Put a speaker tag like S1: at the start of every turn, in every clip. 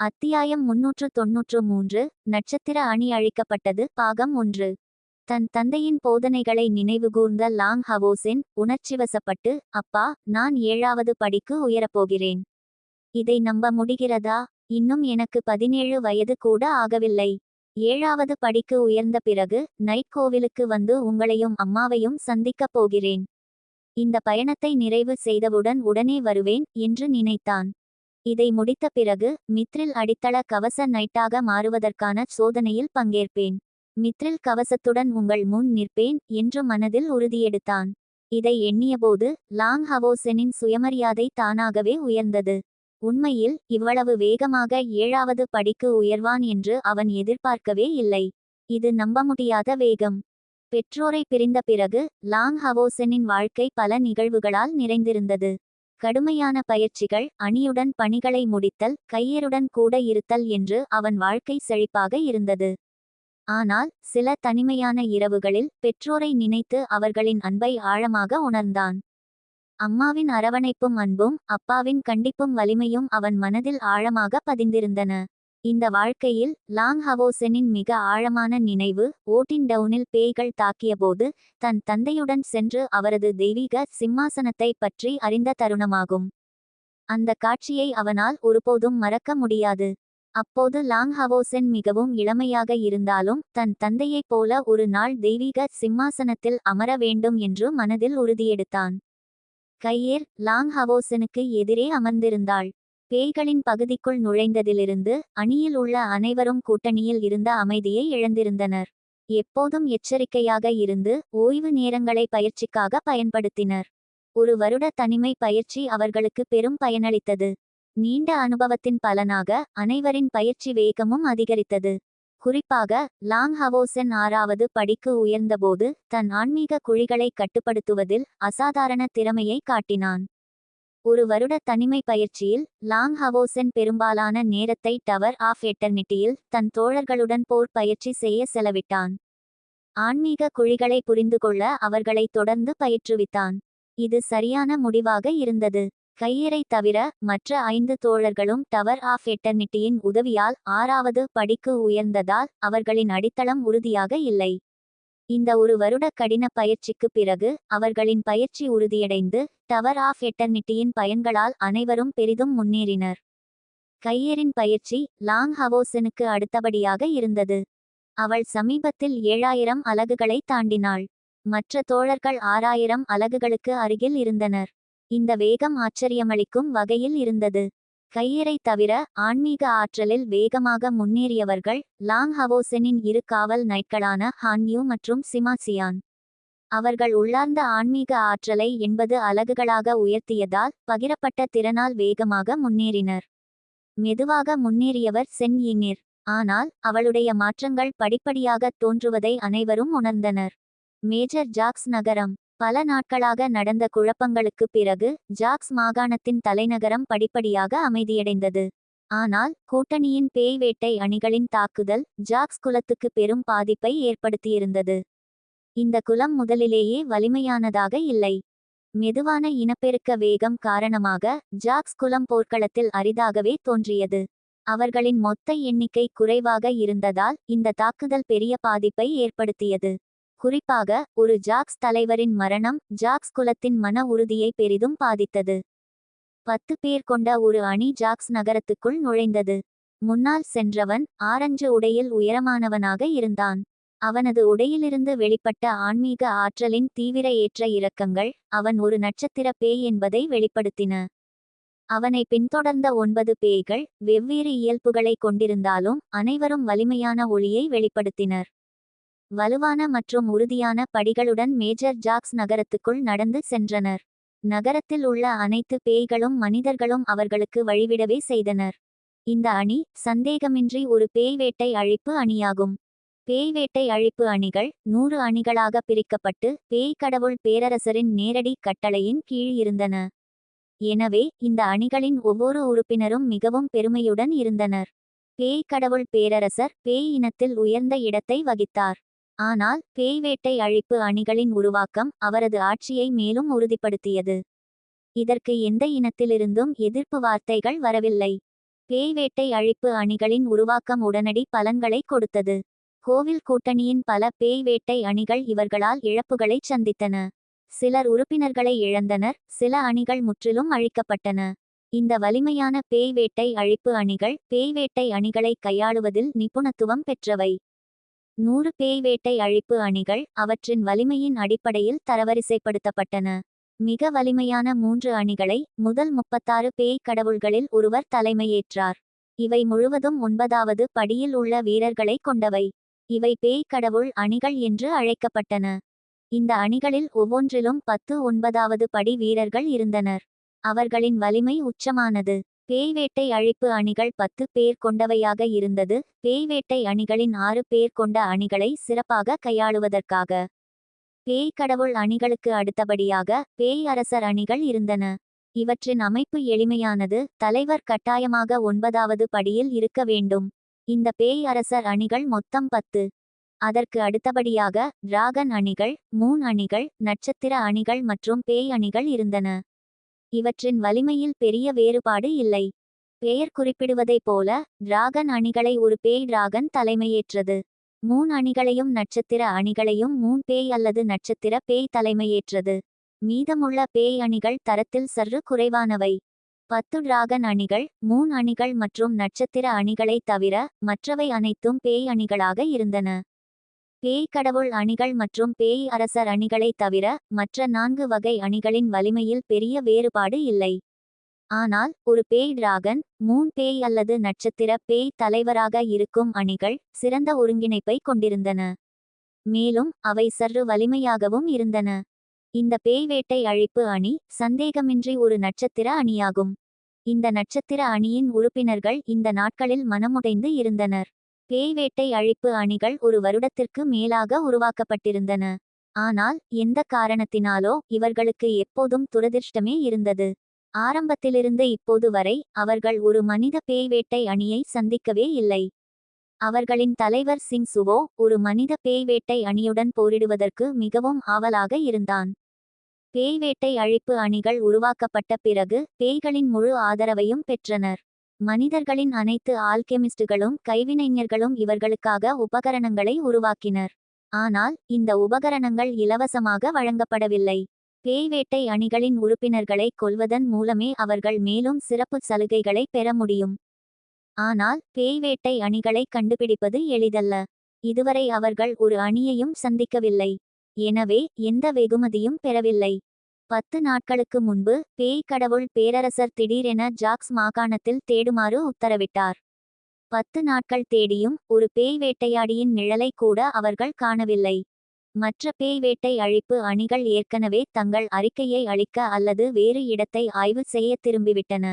S1: அத்தியாயம் முன்னூற்று தொன்னூற்று மூன்று நட்சத்திர அணி அழிக்கப்பட்டது பாகம் ஒன்று. தன் தந்தையின் போதனைகளை நினைவுகூர்ந்த லாங் ஹவோசென் உணர்ச்சிவசப்பட்டு அப்பா நான் ஏழாவது படிக்கு உயரப்போகிறேன். இதை நம்ப முடிகிறதா? இன்னும் எனக்கு பதினேழு வயது கூட ஆகவில்லை. ஏழாவது படிக்கு உயர்ந்த பிறகு நைட் கோவிலுக்கு வந்து உங்களையும் அம்மாவையும் சந்திக்கப் போகிறேன். இந்த பயணத்தை நிறைவு செய்தவுடன் உடனே வருவேன் என்று நினைத்தான். இதை முடித்த பிறகு மித்ரில் அடித்தள கவச நைட்டாக மாறுவதற்கான சோதனையில் பங்கேற்பேன். மித்ரில் கவசத்துடன் உங்கள் முன் நிற்பேன் என்று மனதில் உறுதியெடுத்தான். இதை எண்ணியபோது லாங் ஹவோசெனின் சுயமரியாதை தானாகவே உயர்ந்தது. உண்மையில் இவ்வளவு வேகமாக ஏழாவது படிக்கு உயர்வான் என்று அவன் எதிர்பார்க்கவே இல்லை. இது நம்ப முடியாத வேகம். பெற்றோரை பிரிந்த பிறகு லாங் ஹவோசெனின் வாழ்க்கை பல நிகழ்வுகளால் நிறைந்திருந்தது. கடுமையான பயிற்சிகள் அணியுடன் பணிகளை முடித்தல் கையருடன் கூட இருத்தல் என்று அவன் வாழ்க்கை செழிப்பாக இருந்தது. ஆனால் சில தனிமையான இரவுகளில் பெற்றோரை நினைத்து அவர்களின் அன்பை ஆழமாக உணர்ந்தான். அம்மாவின் அரவணைப்பும் அன்பும் அப்பாவின் கண்டிப்பும் வலிமையும் அவன் மனதில் ஆழமாக பதிந்திருந்தன. இந்த வாழ்க்கையில் லாங் ஹவோசெனின் மிக ஆழமான நினைவு ஓட்டின் டவுனில் பேய்கள் தாக்கியபோது தன் தந்தையுடன் சென்று அவரது தெய்வீக சிம்மாசனத்தை பற்றி அறிந்த தருணமாகும். அந்த காட்சியை அவனால் ஒருபோதும் மறக்க முடியாது. அப்போது லாங் ஹவோசென் மிகவும் இளமையாக இருந்தாலும் தன் தந்தையைப் போல ஒரு நாள் தெய்வீக சிம்மாசனத்தில் அமர வேண்டும் என்று மனதில் உறுதியெடுத்தான். கையேர் லாங் ஹவோசனுக்கு எதிரே அமர்ந்திருந்தாள். பேய்களின் பகுதிக்குள் நுழைந்ததிலிருந்து அணியில் உள்ள அனைவரும் கூட்டணியில் இருந்த அமைதியை இழந்திருந்தனர். எப்போதும் எச்சரிக்கையாக இருந்து ஓய்வு நேரங்களை பயிற்சிக்காக பயன்படுத்தினர். ஒரு வருட தனிமை பயிற்சி அவர்களுக்கு பெரும் பயனளித்தது. நீண்ட அனுபவத்தின் பலனாக அனைவரின் பயிற்சி வேகமும் அதிகரித்தது. குறிப்பாக லாங் ஹவோசென் ஆறாவது படிக்கு உயர்ந்தபோது தன் ஆன்மீக குழிகளை கட்டுப்படுத்துவதில் அசாதாரண திறமையை காட்டினான். ஒரு வருட தனிமை பயிற்சியில் லாங் ஹவோசென் பெரும்பாலான நேரத்தை டவர் ஆஃப் எட்டர்னிட்டியில் தன் தோழர்களுடன் போர் பயிற்சி செய்ய செலவிட்டான். ஆன்மீக குழிகளை புரிந்து கொள்ள அவர்களை தொடர்ந்து பயிற்றுவித்தான். இது சரியான முடிவாக இருந்தது. கையரை தவிர மற்ற ஐந்து தோழர்களும் டவர் ஆஃப் எட்டர்னிட்டியின் உதவியால் ஆறாவது படிக்கு உயர்ந்ததால் அவர்களின் அடித்தளம் உறுதியாக இல்லை. இந்த ஒரு வருட கடின பயிற்சிக்கு பிறகு அவர்களின் பயிற்சி உறுதியடைந்து டவர் ஆஃப் எட்டர்னிட்டியின் பயன்களால் அனைவரும் பெரிதும் முன்னேறினர். கையேரின் பயிற்சி லாங் ஹவோசனுக்கு அடுத்தபடியாக இருந்தது. அவள் சமீபத்தில் ஏழாயிரம் அலகுகளை தாண்டினாள். மற்ற தோழர்கள் ஆறாயிரம் அலகுகளுக்கு அருகில் இருந்தனர். இந்த வேகம் ஆச்சரியமளிக்கும் வகையில் இருந்தது. கையரை தவிர ஆன்மீக ஆற்றலில் வேகமாக முன்னேறியவர்கள் லாங் ஹவோசெனின் இரு காவல் நைட்களான ஹான்யூ மற்றும் சிமாசியான் அவர்கள் உள்ளார்ந்த ஆன்மீக ஆற்றலை எண்பது அலகுகளாக உயர்த்தியதால் பகிரப்பட்ட திறனால் வேகமாக முன்னேறினர். மெதுவாக முன்னேறியவர் சென் இனிர் ஆனால் அவளுடைய மாற்றங்கள் படிப்படியாக தோன்றுவதை அனைவரும் உணர்ந்தனர். மேஜர் ஜாக்ஸ் நகரம். பல நாட்களாக நடந்த குழப்பங்களுக்கு பிறகு ஜாக்ஸ் மாகாணத்தின் தலைநகரம் படிப்படியாக அமைதியடைந்தது. ஆனால் கூட்டணியின் பேய் வேட்டை அணிகளின் தாக்குதல் ஜாக்ஸ் குலத்துக்கு பெரும் பாதிப்பை ஏற்படுத்தியிருந்தது. இந்த குலம் முதலிலேயே வலிமையானதாக இல்லை. மெதுவான இனப்பெருக்க வேகம் காரணமாக ஜாக்ஸ் குலம் போர்க்களத்தில் அரிதாகவே தோன்றியது. அவர்களின் மொத்த எண்ணிக்கை குறைவாக இருந்ததால் இந்த தாக்குதல் பெரிய பாதிப்பை ஏற்படுத்தியது. குறிப்பாக ஒரு ஜாக்ஸ் தலைவரின் மரணம் ஜாக்ஸ் குலத்தின் மன உறுதியை பெரிதும் பாதித்தது. பத்து பேர் கொண்ட ஒரு அணி ஜாக்ஸ் நகரத்துக்குள் நுழைந்தது. முன்னால் சென்றவன் ஆரஞ்சு உடையில் உயரமானவனாக இருந்தான். அவனது உடையிலிருந்து வெளிப்பட்ட ஆன்மீக ஆற்றலின் தீவிர ஏற்ற இறக்கங்கள் அவன் ஒரு நட்சத்திர பேய் என்பதை வெளிப்படுத்தின. அவனை பின்தொடர்ந்த ஒன்பது பேய்கள் வெவ்வேறு இயல்புகளை கொண்டிருந்தாலும் அனைவரும் வலிமையான ஒளியை வெளிப்படுத்தினர். வலுவான மற்றும் உறுதியான படிகளுடன் மேஜர் ஜாக்ஸ் நகரத்துக்குள் நடந்து சென்றனர். நகரத்தில் உள்ள அனைத்து பேய்களும் மனிதர்களும் அவர்களுக்கு வழிவிடவே செய்தனர். இந்த அணி சந்தேகமின்றி ஒரு பேய் வேட்டை அழிப்பு அணியாகும். பேய் வேட்டை அழிப்பு அணிகள் நூறு அணிகளாக பிரிக்கப்பட்டு பேய் கடவுள் பேரரசரின் நேரடி கட்டளையின் கீழ் இருந்தன. எனவே இந்த அணிகளின் ஒவ்வொரு உறுப்பினரும் மிகவும் பெருமையுடன் இருந்தனர். பேய் கடவுள் பேரரசர் பேய் இனத்தில் உயர்ந்த இடத்தை வகித்தார். ஆனால் பேய்வேட்டை அழிப்பு அணிகளின் உருவாக்கம் அவரது ஆட்சியை மேலும் உறுதிப்படுத்தியது. இதற்கு எந்த இனத்திலிருந்தும் எதிர்ப்பு வார்த்தைகள் வரவில்லை. பேய் வேட்டை அழிப்பு அணிகளின் உருவாக்கம் உடனடி பலன்களை கொடுத்தது. கோவில் கூட்டணியின் பல பேய் வேட்டை அணிகள் இவர்களால் இழப்புகளைச் சந்தித்தன. சிலர் உறுப்பினர்களை இழந்தனர் சில அணிகள் முற்றிலும் அழிக்கப்பட்டன. இந்த வலிமையான பேய் வேட்டை அழிப்பு அணிகள் பேய் வேட்டை அணிகளை கையாளுவதில் நிபுணத்துவம் பெற்றவை. நூறு பேய் வேட்டை அழிப்பு அணிகள் அவற்றின் வலிமையின் அடிப்படையில் தரவரிசைப்படுத்தப்பட்டன. மிக வலிமையான மூன்று அணிகளை முதல் முப்பத்தாறு பேய் கடவுள்களில் ஒருவர் தலைமையேற்றார். இவை முழுவதும் ஒன்பதாவது படியில் உள்ள வீரர்களை கொண்டவை. இவை பேய் கடவுள் அணிகள் என்று அழைக்கப்பட்டன. இந்த அணிகளில் ஒவ்வொன்றிலும் பத்து ஒன்பதாவது படி வீரர்கள் இருந்தனர். அவர்களின் வலிமை உச்சமானது. பேய் வேட்டை அழிப்பு அணிகள் பத்து பேர் கொண்டவையாக இருந்தது. பேய் வேட்டை அணிகளின் ஆறு பேர் கொண்ட அணிகளை சிறப்பாக கையாளுவதற்காக பேய் கடவுள் அணிகளுக்கு அடுத்தபடியாக பேய் அரசர் அணிகள் இருந்தன. இவற்றின் அமைப்பு எளிமையானது. தலைவர் கட்டாயமாக ஒன்பதாவது படியில் இருக்க வேண்டும். இந்த பேய் அரசர் அணிகள் மொத்தம் பத்து. அதற்கு அடுத்தபடியாக டிராகன் அணிகள் மூன் அணிகள் நட்சத்திர அணிகள் மற்றும் பேய் அணிகள் இருந்தன. இவற்றின் வலிமையில் பெரிய வேறுபாடு இல்லை. பெயர் குறிப்பிடுவதைப் போல டிராகன் அணிகளை ஒரு பேய் டிராகன் தலைமையேற்றது. மூன் அணிகளையும் நட்சத்திர அணிகளையும் மூன் பேய் அல்லது நட்சத்திர பேய் தலைமையேற்றது. மீதமுள்ள பேய் அணிகள் தரத்தில் சற்று குறைவானவை. பத்து டிராகன் அணிகள் மூன் அணிகள் மற்றும் நட்சத்திர அணிகளைத் தவிர மற்றவை அனைத்தும் பேய் அணிகளாக இருந்தன. பேய் கடவுள் அணிகள் மற்றும் பேய் அரசர் அணிகளைத் தவிர மற்ற நான்கு வகை அணிகளின் வலிமையில் பெரிய வேறுபாடு இல்லை. ஆனால் ஒரு பேய் டிராகன் மூன் பேய் அல்லது நட்சத்திர பேய் தலைவராக இருக்கும் அணிகள் சிறந்த ஒருங்கிணைப்பை கொண்டிருந்தன. மேலும் அவை சற்று வலிமையாகவும் இருந்தன. இந்த பேய் வேட்டை அழிப்பு அணி சந்தேகமின்றி ஒரு நட்சத்திர அணியாகும். இந்த நட்சத்திர அணியின் உறுப்பினர்கள் இந்த நாட்களில் மனமுடைந்து இருந்தனர். பேய் வேட்டை அழிப்பு அணிகள் ஒரு வருடத்திற்கு மேலாக உருவாக்கப்பட்டிருந்தன. ஆனால் எந்த காரணத்தினாலோ இவர்களுக்கு எப்போதும் துரதிர்ஷ்டமே இருந்தது. ஆரம்பத்திலிருந்து இப்போது வரை அவர்கள் ஒரு மனித பேய் வேட்டை அணியை சந்திக்கவே இல்லை. அவர்களின் தலைவர் சிங் சுவோ ஒரு மனித பேய் வேட்டை அணியுடன் போரிடுவதற்கு மிகவும் ஆவலாக இருந்தான். பேய் வேட்டை அழிப்பு அணிகள் உருவாக்கப்பட்ட பிறகு பேய்களின் முழு ஆதரவையும் பெற்றனர். மனிதர்களின் அனைத்து ஆல்கெமிஸ்டுகளும் கைவினைஞர்களும் இவர்களுக்காக உபகரணங்களை உருவாக்கினர். ஆனால் இந்த உபகரணங்கள் இலவசமாக வழங்கப்படவில்லை. பேய்வேட்டை அணிகளின் உறுப்பினர்களை கொல்வதன் மூலமே அவர்கள் மேலும் சிறப்பு சலுகைகளை பெற முடியும். ஆனால் பேய்வேட்டை அணிகளை கண்டுபிடிப்பது எளிதல்ல. இதுவரை அவர்கள் ஒரு அணியையும் சந்திக்கவில்லை. எனவே எந்த வெகுமதியும் பெறவில்லை. பத்து நாட்களுக்கு முன்பு பேய் கடவுள் பேரரசர் திடீரென ஜாக்ஸ் மாகாணத்தில் தேடுமாறு உத்தரவிட்டார். பத்து நாட்கள் தேடியும் ஒரு பேய் வேட்டையாடியின் நிழலை கூட அவர்கள் காணவில்லை. மற்ற பேய் வேட்டை அழிப்பு அணிகள் ஏற்கனவே தங்கள் அறிக்கையை அளிக்க அல்லது வேறு இடத்தை ஆய்வு செய்ய திரும்பிவிட்டன.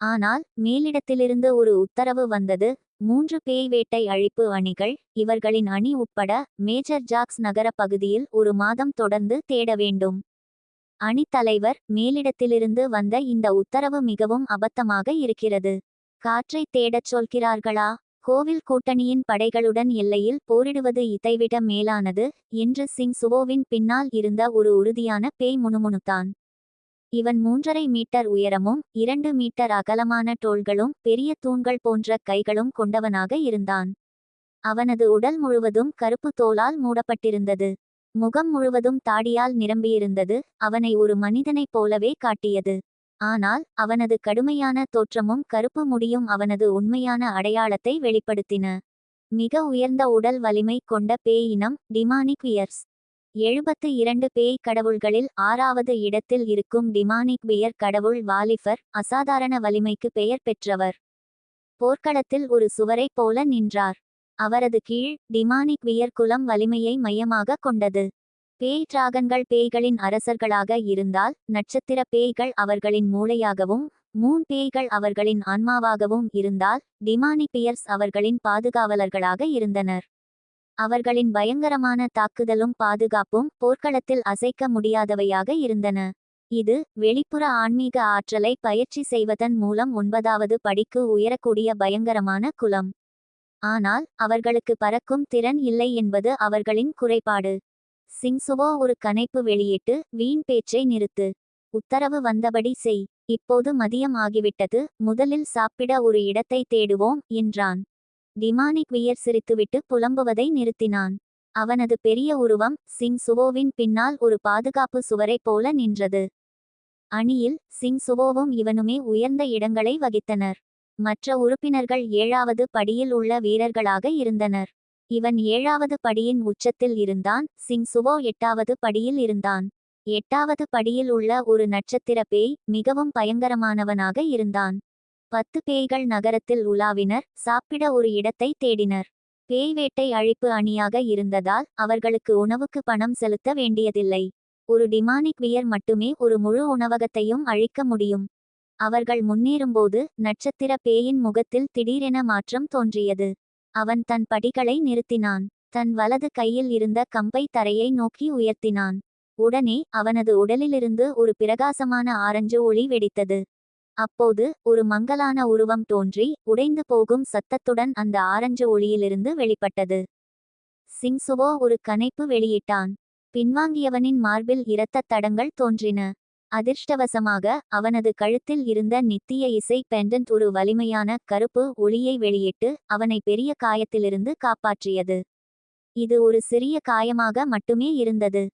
S1: ஆனால் மேலிடத்திலிருந்து ஒரு உத்தரவு வந்தது. மூன்று பேய் வேட்டை அழிப்பு அணிகள் இவர்களின் அணி உட்பட மேஜர் ஜாக்ஸ் நகர பகுதியில் ஒரு மாதம் தொடர்ந்து தேட வேண்டும். அணித்தலைவர் மேலிடத்திலிருந்து வந்த இந்த உத்தரவு மிகவும் அபத்தமாக இருக்கிறது. காற்றை தேடச் சொல்கிறார்களா? கோவில் கூட்டணியின் படைகளுடன் எல்லையில் போரிடுவது இதைவிட மேலானது என்று சிங் சுவோவின் பின்னால் இருந்த ஒரு உறுதியான பேய் முணுமுணுத்தான். இவன் மூன்றரை மீட்டர் உயரமும் இரண்டு மீட்டர் அகலமான டோள்களும் பெரிய தூண்கள் போன்ற கைகளும் கொண்டவனாக இருந்தான். அவனது உடல் முழுவதும் கருப்பு தோலால் மூடப்பட்டிருந்தது. முகம் முழுவதும் தாடியால் நிரம்பியிருந்தது அவனை ஒரு மனிதனைப் போலவே காட்டியது. ஆனால் அவனது கடுமையான தோற்றமும் கருப்பு முடியும் அவனது உண்மையான அடையாளத்தை வெளிப்படுத்தின. மிக உயர்ந்த உடல் வலிமை கொண்ட பேய் இனம் டிமானிக் வியர்ஸ். எழுபத்து இரண்டு பேய் கடவுள்களில் ஆறாவது இடத்தில் இருக்கும் டிமானிக் வியர் கடவுள் வாலிபர் அசாதாரண வலிமைக்கு பெயர் பெற்றவர். போர்க்களத்தில் ஒரு சுவரைப் போல நின்றார். அவரது கீழ் டிமானிக் வியர் குலம் வலிமையை மையமாக கொண்டது. பேய் டிராகன்கள் பேய்களின் அரசர்களாக இருந்தால் நட்சத்திர பேய்கள் அவர்களின் மூளையாகவும் மூன் பேய்கள் அவர்களின் ஆன்மாவாகவும் இருந்தால் டிமானி பியர்ஸ் அவர்களின் பாதுகாவலர்களாக இருந்தனர். அவர்களின் பயங்கரமான தாக்குதலும் பாதுகாப்பும் போர்க்களத்தில் அசைக்க முடியாதவையாக இருந்தன. இது வெளிப்புற ஆன்மீக ஆற்றலை பயிற்சி செய்வதன் மூலம் ஒன்பதாவது படிக்கு உயரக்கூடிய பயங்கரமான குலம். ஆனால் அவர்களுக்கு பறக்கும் திறன் இல்லை என்பது அவர்களின் குறைபாடு. சிங்சுவோ ஒரு கனைப்பு வெளியிட்டு வீண் பேச்சை நிறுத்து. உத்தரவு வந்தபடி செய். இப்போது மதியம் ஆகிவிட்டது. முதலில் சாப்பிட ஒரு இடத்தை தேடுவோம் என்றான். டிமானிக் வியர் சிரித்துவிட்டு புலம்புவதை நிறுத்தினான். அவனது பெரிய உருவம் சிங் சுவோவின் பின்னால் ஒரு பாதுகாப்பு சுவரைப் போல நின்றது. அணியில் சிங் சுவோவும் இவனுமே உயர்ந்த இடங்களை வகித்தனர். மற்ற உறுப்பினர்கள் ஏழாவது படியில் உள்ள வீரர்களாக இருந்தனர். இவன் ஏழாவது படியின் உச்சத்தில் இருந்தான் சிங் சுவோ எட்டாவது படியில் இருந்தான். எட்டாவது படியில் உள்ள ஒரு நட்சத்திர பேய் மிகவும் பயங்கரமானவனாக இருந்தான். பத்து பேய்கள் நகரத்தில் உலாவினர் சாப்பிட ஒரு இடத்தை தேடினர். பேய் வேட்டை அழிப்பு அணியாக இருந்ததால் அவர்களுக்கு உணவுக்கு பணம் செலுத்த வேண்டியதில்லை. ஒரு டிமானிக் வியர் மட்டுமே ஒரு முழு உணவகத்தையும் அழிக்க முடியும். அவர்கள் முன்னேறும்போது நட்சத்திர பேயின் முகத்தில் திடீரென மாற்றம் தோன்றியது. அவன் தன் படிகளை நிறுத்தினான். தன் வலது கையில் இருந்த கம்பை தரையை நோக்கி உயர்த்தினான். உடனே அவனது உடலிலிருந்து ஒரு பிரகாசமான ஆரஞ்சு ஒளி வெடித்தது. அப்போது ஒரு மங்கலான உருவம் தோன்றி உடைந்து போகும் சத்தத்துடன் அந்த ஆரஞ்சு ஒளியிலிருந்து வெளிப்பட்டது. சிங்சுவோ ஒரு கனைப்பு வெளியிட்டான். பின்வாங்கியவனின் மார்பில் இரத்தத் தடங்கள் தோன்றின. அதிர்ஷ்டவசமாக அவனது கழுத்தில் இருந்த நித்திய இசை பெண்டன்ட் ஒரு வலிமையான கருப்பு ஒளியை வெளியிட்டு அவனை பெரிய காயத்திலிருந்து காப்பாற்றியது. இது ஒரு சிறிய காயமாக மட்டுமே இருந்தது.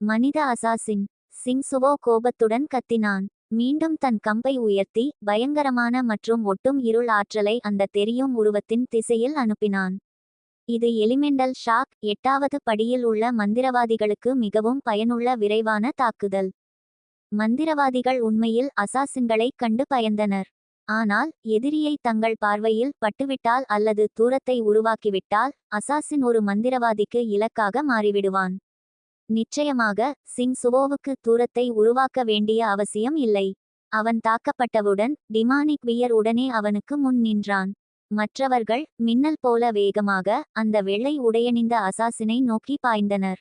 S1: மனித அசாசின் சிங்சுவோ கோபத்துடன் கத்தினான். மீண்டும் தன் கம்பை உயர்த்தி பயங்கரமான மற்றும் ஒட்டும் இருள் ஆற்றலை அந்த தெரியும் உருவத்தின் திசையில் அனுப்பினான். இது எலிமெண்டல் ஷாக் எட்டாவது படியில் உள்ள மந்திரவாதிகளுக்கு மிகவும் பயனுள்ள விரைவான தாக்குதல். மந்திரவாதிகள் உண்மையில் அசாசின்களைக் கண்டு பயந்தனர். ஆனால் எதிரியை தங்கள் பார்வையில் பட்டுவிட்டால் அல்லது தூரத்தை உருவாக்கிவிட்டால் அசாசின் ஒரு மந்திரவாதிக்கு இலக்காக மாறிவிடுவான். நிச்சயமாக சிங் சுவோவுக்கு தூரத்தை உருவாக்க வேண்டிய அவசியம் இல்லை. அவன் தாக்கப்பட்டவுடன் டிமானிக் வியர் உடனே அவனுக்கு முன் நின்றான். மற்றவர்கள் மின்னல் போல வேகமாக அந்த வெள்ளை உடையணிந்த அசாசினை நோக்கி பாய்ந்தனர்.